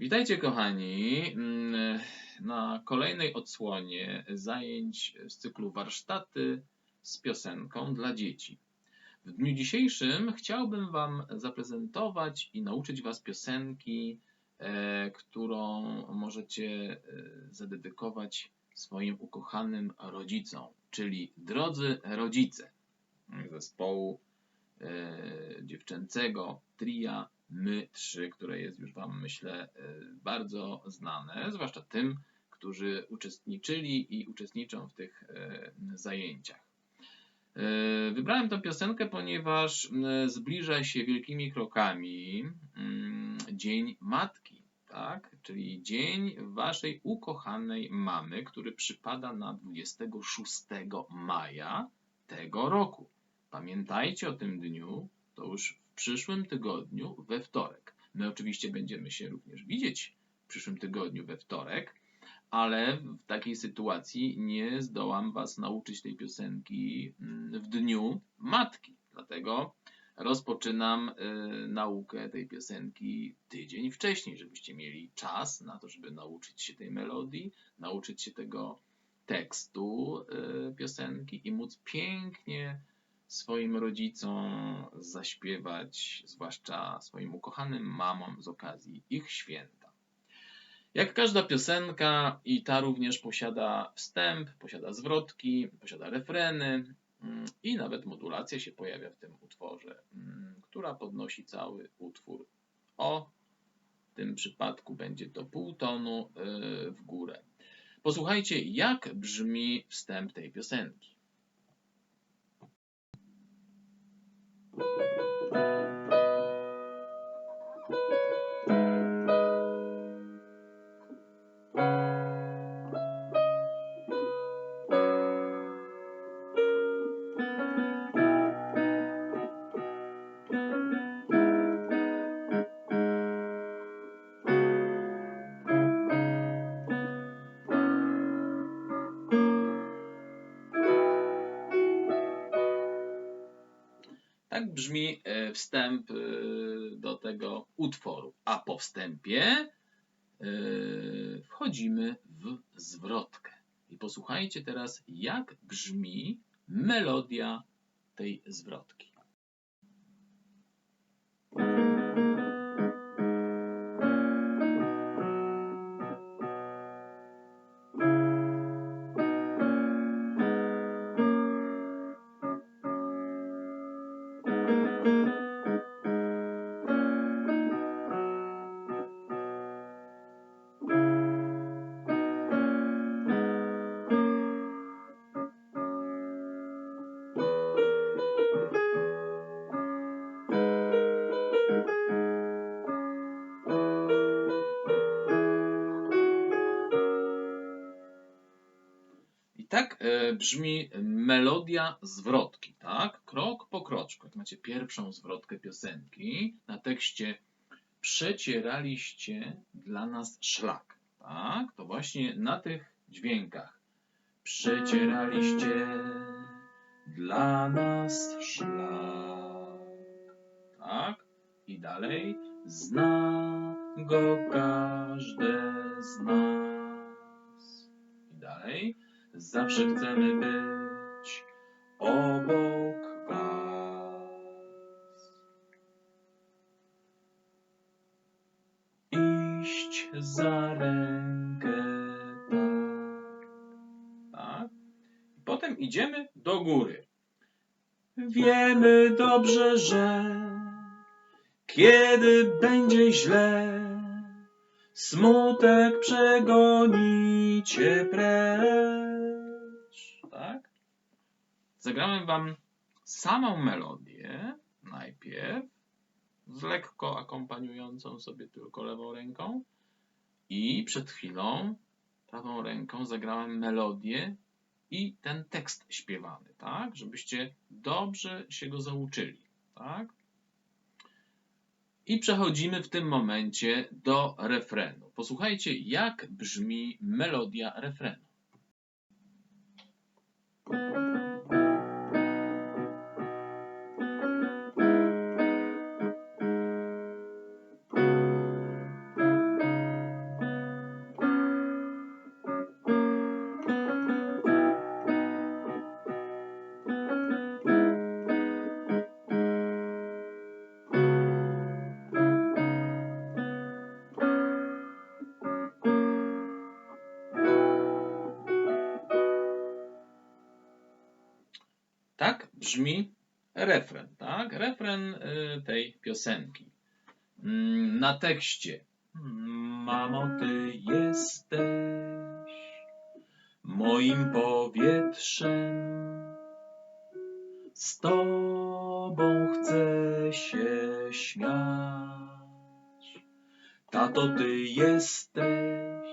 Witajcie kochani mm, na kolejnej odsłonie zajęć z cyklu warsztaty z piosenką dla dzieci. W dniu dzisiejszym chciałbym Wam zaprezentować i nauczyć Was piosenki, e, którą możecie e, zadedykować swoim ukochanym rodzicom, czyli drodzy rodzice zespołu e, dziewczęcego tria My Trzy, które jest już Wam myślę e, bardzo znane, zwłaszcza tym, którzy uczestniczyli i uczestniczą w tych e, zajęciach. E, Wybrałem tę piosenkę, ponieważ zbliża się wielkimi krokami mm, Dzień Matki, tak? czyli dzień Waszej ukochanej mamy, który przypada na 26 maja tego roku. Pamiętajcie o tym dniu, to już przyszłym tygodniu we wtorek. My oczywiście będziemy się również widzieć w przyszłym tygodniu we wtorek, ale w takiej sytuacji nie zdołam Was nauczyć tej piosenki mm, w dniu matki. Dlatego rozpoczynam y, naukę tej piosenki tydzień wcześniej, żebyście mieli czas na to, żeby nauczyć się tej melodii, nauczyć się tego tekstu y, piosenki i móc pięknie swoim rodzicom zaśpiewać, zwłaszcza swoim ukochanym mamom z okazji ich święta. Jak każda piosenka, i ta również posiada wstęp, posiada zwrotki, posiada refreny mm, i nawet modulacja się pojawia w tym utworze, mm, która podnosi cały utwór o w tym przypadku będzie to pół tonu y, w górę. Posłuchajcie, jak brzmi wstęp tej piosenki. Thank you. Brzmi e, wstęp e, do tego utworu. A po wstępie e, wchodzimy w zwrotkę. I posłuchajcie teraz, jak brzmi melodia tej zwrotki. Tak e, brzmi melodia zwrotki, tak? Krok po kroczku. Jak macie pierwszą zwrotkę piosenki na tekście Przecieraliście dla nas szlak, tak? To właśnie na tych dźwiękach. Przecieraliście dla nas szlak, tak? I dalej. Zna go każde z nas. I dalej. Zawsze chcemy być obok Was. Iść za rękę tak. Potem idziemy do góry. Wiemy dobrze, że kiedy będzie źle, smutek przegonicie precz. Zagrałem wam samą melodię najpierw, z lekko akompaniującą sobie tylko lewą ręką i przed chwilą prawą ręką zagrałem melodię i ten tekst śpiewany, tak? Żebyście dobrze się go zauczyli, tak? I przechodzimy w tym momencie do refrenu. Posłuchajcie, jak brzmi melodia refrenu. Brzmi refren, tak? Refren y, tej piosenki. Mm, Na tekście. Mamo, ty jesteś moim powietrzem. Z tobą chcę się śmiać. Tato, ty jesteś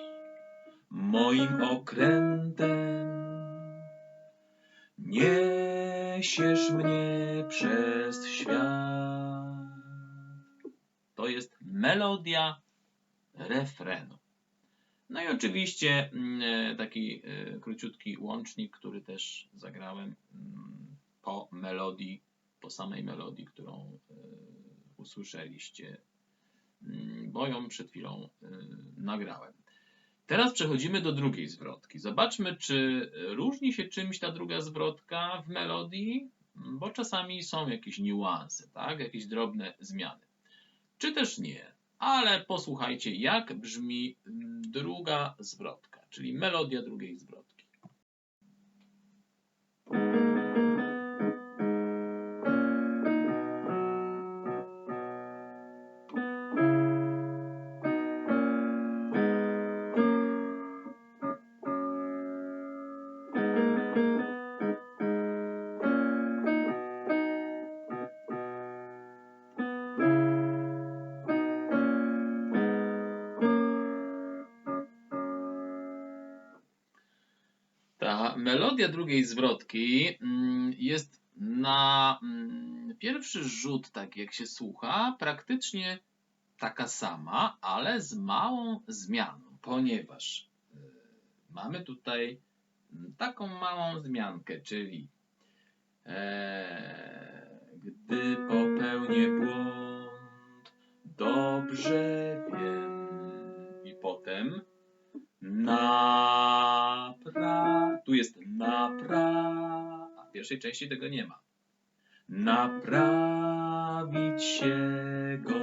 moim okrętem. Niesiesz mnie przez świat. To jest melodia refrenu. No i oczywiście mm, taki e, króciutki łącznik, który też zagrałem mm, po melodii, po samej melodii, którą e, usłyszeliście, mm, bo ją przed chwilą e, nagrałem. Teraz przechodzimy do drugiej zwrotki. Zobaczmy, czy różni się czymś ta druga zwrotka w melodii, bo czasami są jakieś niuanse, tak? jakieś drobne zmiany. Czy też nie. Ale posłuchajcie, jak brzmi mm, druga zwrotka, czyli melodia drugiej zwrotki. Melodia drugiej zwrotki mm, jest na mm, pierwszy rzut, tak jak się słucha, praktycznie taka sama, ale z małą zmianą, ponieważ y, mamy tutaj mm, taką małą zmiankę, czyli e, gdy popełnię błąd, dobrze wiem i potem Napra... Tu jest A w pierwszej części tego nie ma. Naprawić się go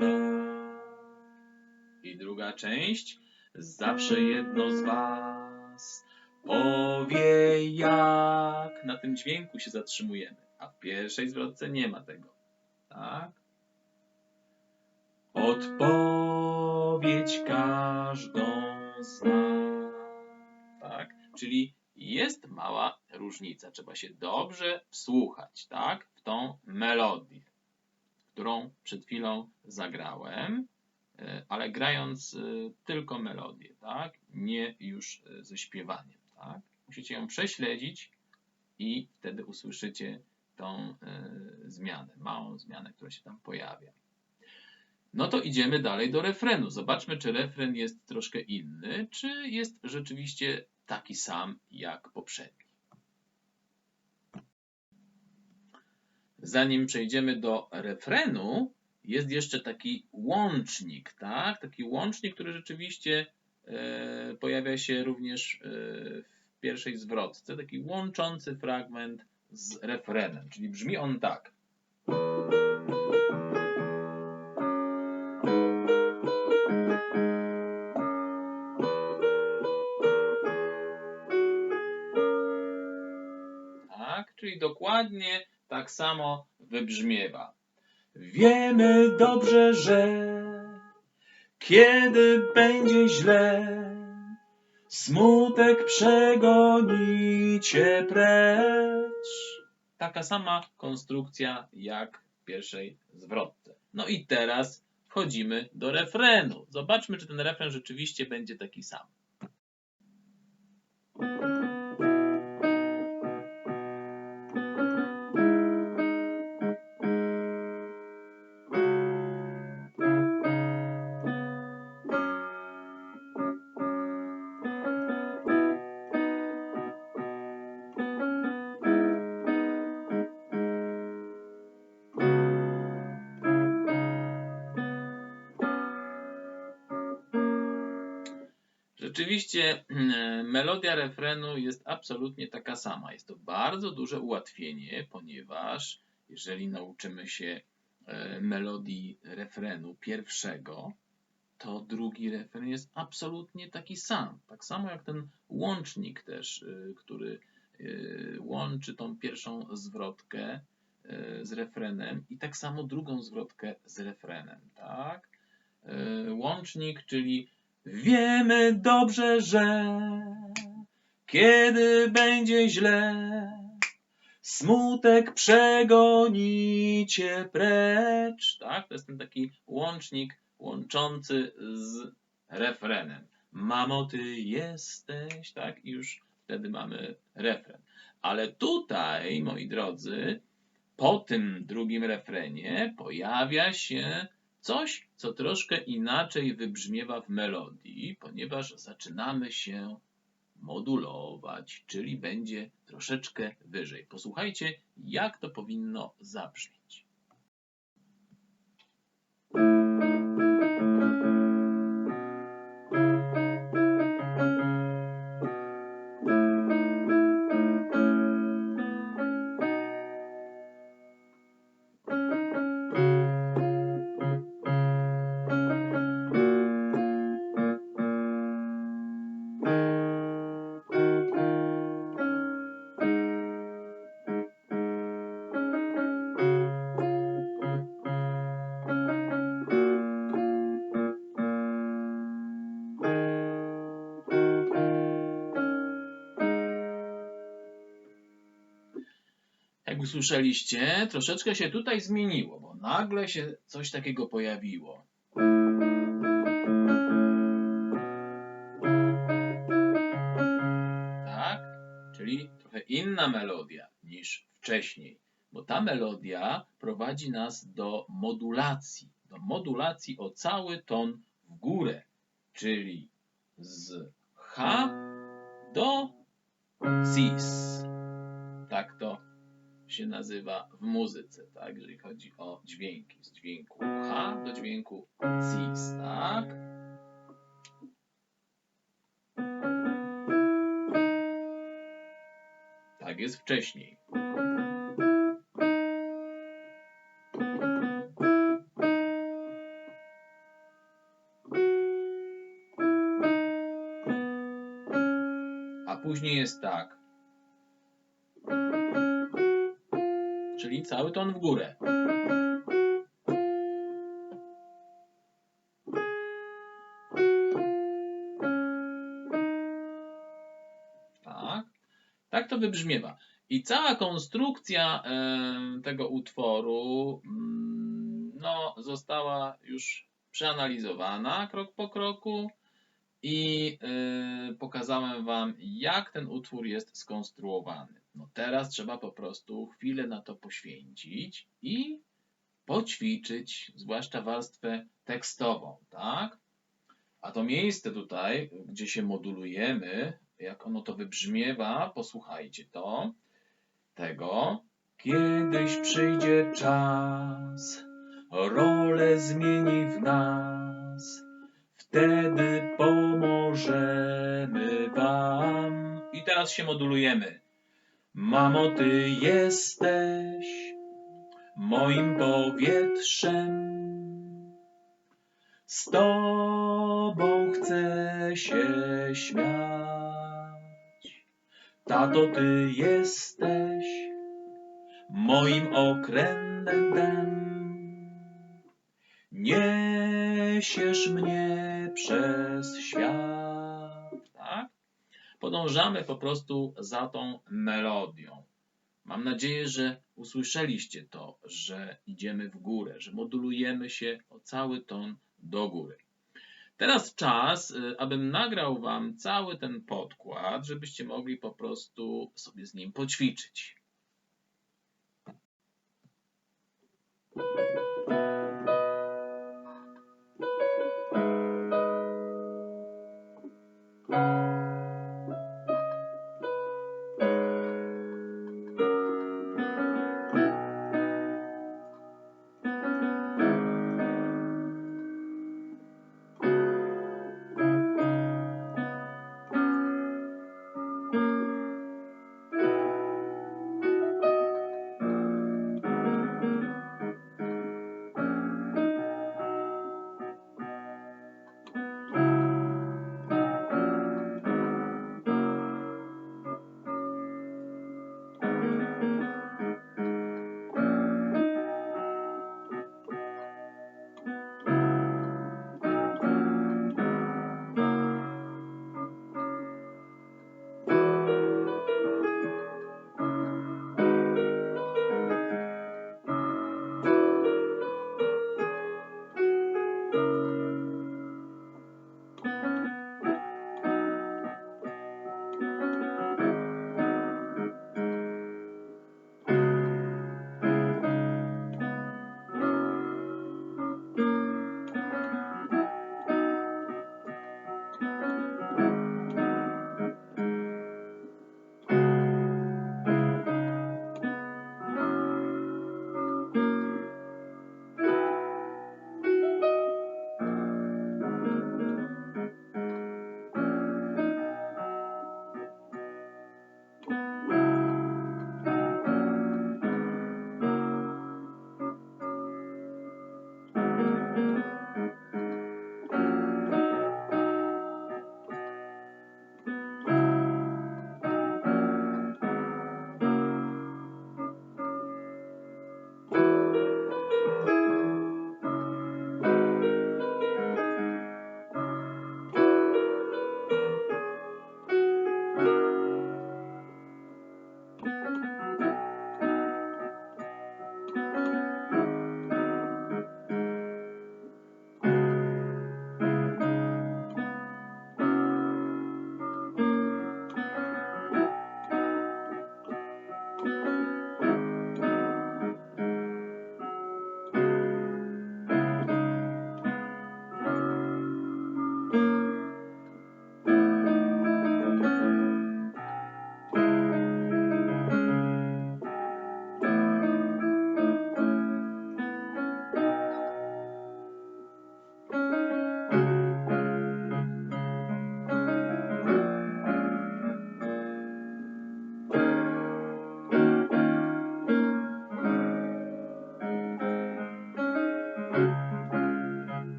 da. I druga część. Zawsze jedno z was powie jak. Na tym dźwięku się zatrzymujemy. A w pierwszej zwrotce nie ma tego. Tak? Odpowiedź każdą zna. Tak? Czyli jest mała różnica. Trzeba się dobrze wsłuchać, tak? W tą melodię, którą przed chwilą zagrałem, e, ale grając e, tylko melodię, tak? Nie już e, ze śpiewaniem, tak? Musicie ją prześledzić i wtedy usłyszycie tą zmianę, małą zmianę, która się tam pojawia. No to idziemy dalej do refrenu. Zobaczmy, czy refren jest troszkę inny, czy jest rzeczywiście taki sam jak poprzedni. Zanim przejdziemy do refrenu, jest jeszcze taki łącznik, tak? Taki łącznik, który rzeczywiście e, pojawia się również e, w pierwszej zwrotce. Taki łączący fragment z refrenem, czyli brzmi on tak. Dokładnie tak samo wybrzmiewa. Wiemy dobrze, że kiedy będzie źle, smutek przegoni cię precz. Taka sama konstrukcja jak w pierwszej zwrotce. No i teraz wchodzimy do refrenu. Zobaczmy, czy ten refren rzeczywiście będzie taki sam. Rzeczywiście mm, melodia refrenu jest absolutnie taka sama. Jest to bardzo duże ułatwienie, ponieważ jeżeli nauczymy się e, melodii refrenu pierwszego, to drugi refren jest absolutnie taki sam. Tak samo jak ten łącznik też, y, który y, łączy tą pierwszą zwrotkę z refrenem i tak samo drugą zwrotkę z refrenem, tak? Łącznik, czyli wiemy dobrze, że kiedy będzie źle, smutek przegonicie precz, tak? To jest ten taki łącznik łączący z refrenem. Mamo, ty jesteś, tak? I już wtedy mamy refren. Ale tutaj, moi drodzy, po tym drugim refrenie pojawia się coś, co troszkę inaczej wybrzmiewa w melodii, ponieważ zaczynamy się modulować, czyli będzie troszeczkę wyżej. Posłuchajcie, jak to powinno zabrzmieć. Usłyszeliście, troszeczkę się tutaj zmieniło, bo nagle się coś takiego pojawiło. Tak? Czyli trochę inna melodia niż wcześniej, bo ta melodia prowadzi nas do modulacji, do modulacji o cały ton w górę, czyli z H do Cis. Tak to się nazywa w muzyce, tak? Jeżeli chodzi o dźwięki. Z dźwięku H do dźwięku Cis, tak? Tak jest wcześniej. A później jest tak. Cały ton w górę. Tak. Tak to wybrzmiewa. I cała konstrukcja tego utworu mm, no, została już przeanalizowana krok po kroku i y, pokazałem Wam, jak ten utwór jest skonstruowany. No teraz trzeba po prostu chwilę na to poświęcić i poćwiczyć, zwłaszcza warstwę tekstową, tak? A to miejsce tutaj, gdzie się modulujemy, jak ono to wybrzmiewa, posłuchajcie to, tego. Kiedyś przyjdzie czas, rolę zmieni w nas, wtedy pomożemy wam. I teraz się modulujemy. Mamo, ty jesteś moim powietrzem. Z tobą chcę się śmiać. Tato, ty jesteś moim okrętem. Niesiesz mnie przez świat. Podążamy po prostu za tą melodią. Mam nadzieję, że usłyszeliście to, że idziemy w górę, że modulujemy się o cały ton do góry. Teraz czas, y, abym nagrał Wam cały ten podkład, żebyście mogli po prostu sobie z nim poćwiczyć.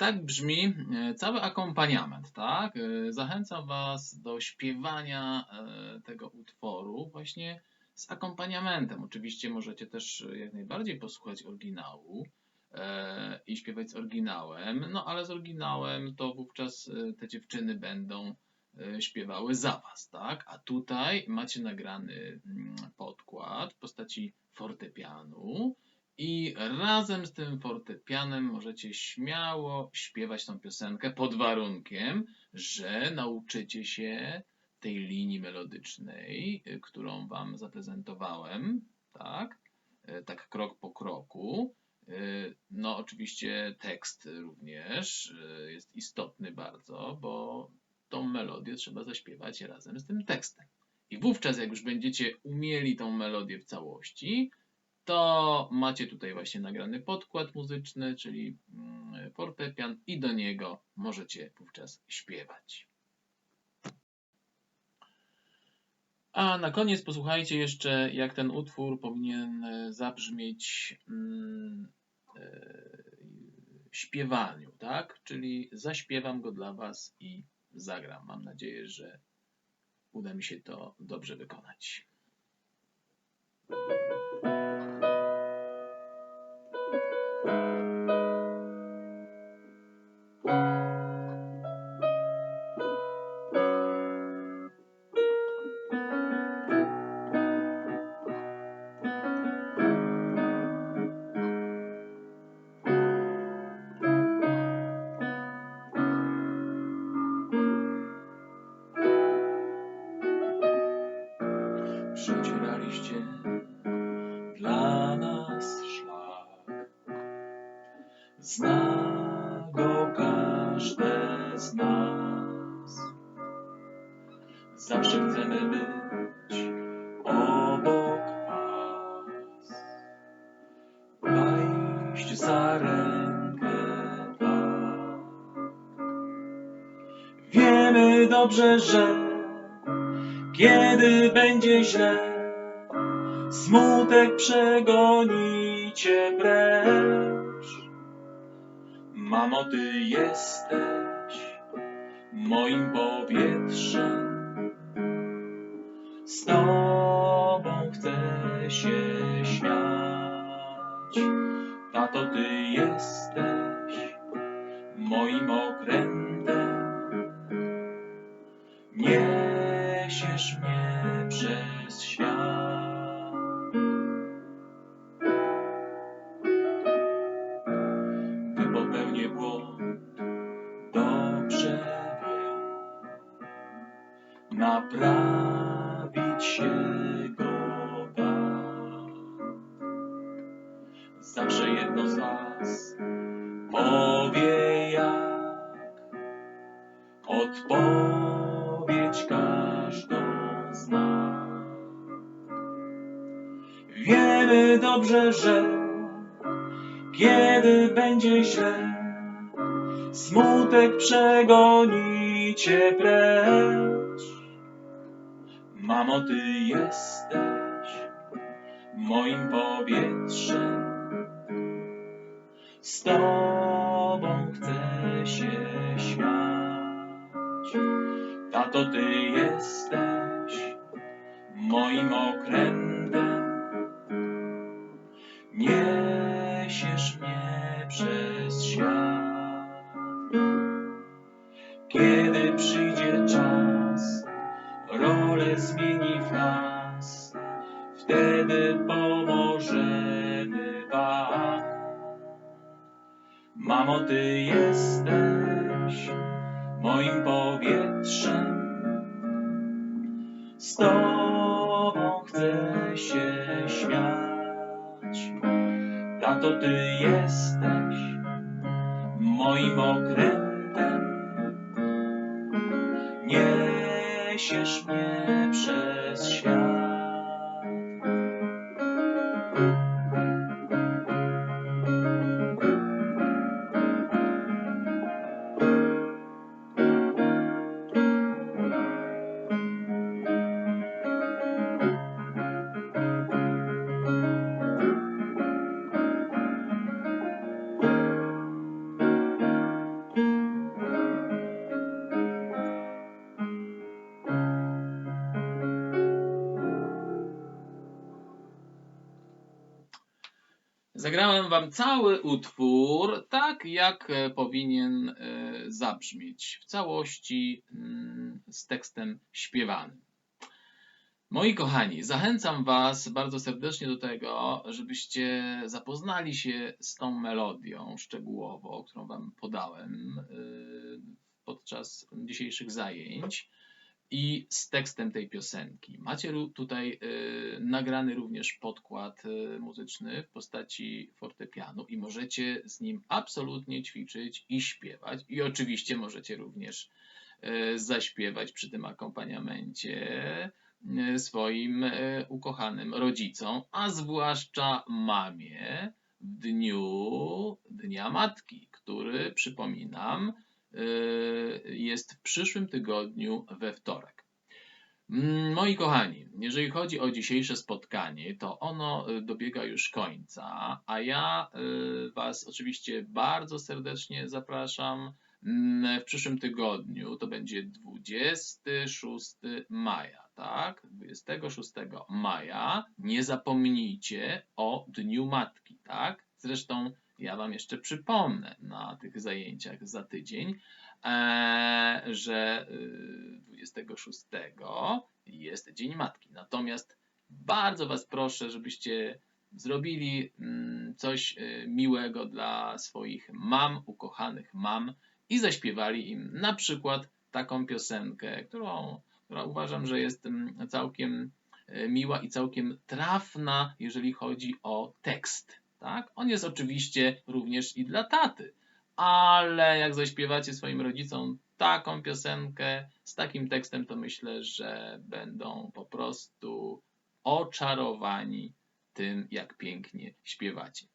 Tak brzmi y, cały akompaniament, tak? Y, Zachęcam Was do śpiewania y, tego utworu właśnie z akompaniamentem. Oczywiście możecie też jak najbardziej posłuchać oryginału i śpiewać z oryginałem, no ale z oryginałem to wówczas te dziewczyny będą śpiewały za Was, tak? A tutaj macie nagrany mm, podkład w postaci fortepianu, i razem z tym fortepianem możecie śmiało śpiewać tą piosenkę pod warunkiem, że nauczycie się tej linii melodycznej, y, którą wam zaprezentowałem, tak? Y, Tak krok po kroku. Y, No, oczywiście tekst również jest istotny bardzo, bo tą melodię trzeba zaśpiewać razem z tym tekstem. I wówczas, jak już będziecie umieli tą melodię w całości, to macie tutaj właśnie nagrany podkład muzyczny, czyli mm, fortepian i do niego możecie wówczas śpiewać. A na koniec posłuchajcie jeszcze, jak ten utwór powinien e, zabrzmieć mm, e, w śpiewaniu, tak? Czyli zaśpiewam go dla Was i zagram. Mam nadzieję, że uda mi się to dobrze wykonać. Przecieraliście Zawsze chcemy być obok Was. Wejść za rękę tak. Wiemy dobrze, że kiedy będzie źle, smutek przegoni cię precz. Mamo, ty jesteś moim powietrzem. Się śmiać. Tato, ty jesteś moim okrętem. Niesiesz mnie przez świat. Moim powietrzem. Z tobą chcę się śmiać. Tato, ty jesteś moim okrętem. Ty jesteś moim powietrzem. Z tobą chcę się śmiać. Tato, ty jesteś moim okrętem. Niesiesz mnie Cały utwór tak, jak e, powinien e, zabrzmieć w całości mm, z tekstem śpiewanym. Moi kochani, zachęcam Was bardzo serdecznie do tego, żebyście zapoznali się z tą melodią szczegółowo, którą Wam podałem e, podczas dzisiejszych zajęć i z tekstem tej piosenki. Macie tutaj y, nagrany również podkład y, muzyczny w postaci fortepianu i możecie z nim absolutnie ćwiczyć i śpiewać. I oczywiście możecie również y, zaśpiewać przy tym akompaniamencie swoim ukochanym rodzicom, a zwłaszcza mamie w dniu Dnia Matki, który przypominam, jest w przyszłym tygodniu we wtorek. Mm, Moi kochani, jeżeli chodzi o dzisiejsze spotkanie, to ono y, dobiega już końca, a ja y, Was oczywiście bardzo serdecznie zapraszam mm, w przyszłym tygodniu. To będzie 26 maja, tak? 26 maja. Nie zapomnijcie o Dniu Matki, tak? Zresztą ja Wam jeszcze przypomnę na tych zajęciach za tydzień, e, że y, 26 jest Dzień Matki. Natomiast bardzo Was proszę, żebyście zrobili mm, coś y, miłego dla swoich mam, ukochanych mam i zaśpiewali im na przykład taką piosenkę, którą, która uważam, że jest mm, całkiem y, miła i całkiem trafna, jeżeli chodzi o tekst. Tak? On jest oczywiście również i dla taty, ale jak zaśpiewacie swoim rodzicom taką piosenkę z takim tekstem, to myślę, że będą po prostu oczarowani tym, jak pięknie śpiewacie.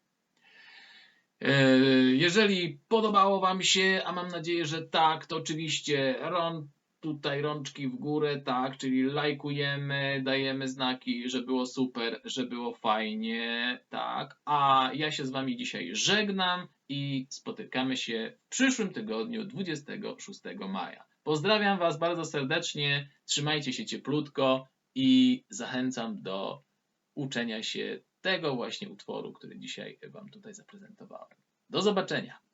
E, Jeżeli podobało Wam się, a mam nadzieję, że tak, to oczywiście rąk, tutaj rączki w górę, tak, czyli lajkujemy, dajemy znaki, że było super, że było fajnie, tak. A ja się z Wami dzisiaj żegnam i spotykamy się w przyszłym tygodniu 26 maja. Pozdrawiam Was bardzo serdecznie, trzymajcie się cieplutko i zachęcam do uczenia się tego właśnie utworu, który dzisiaj Wam tutaj zaprezentowałem. Do zobaczenia.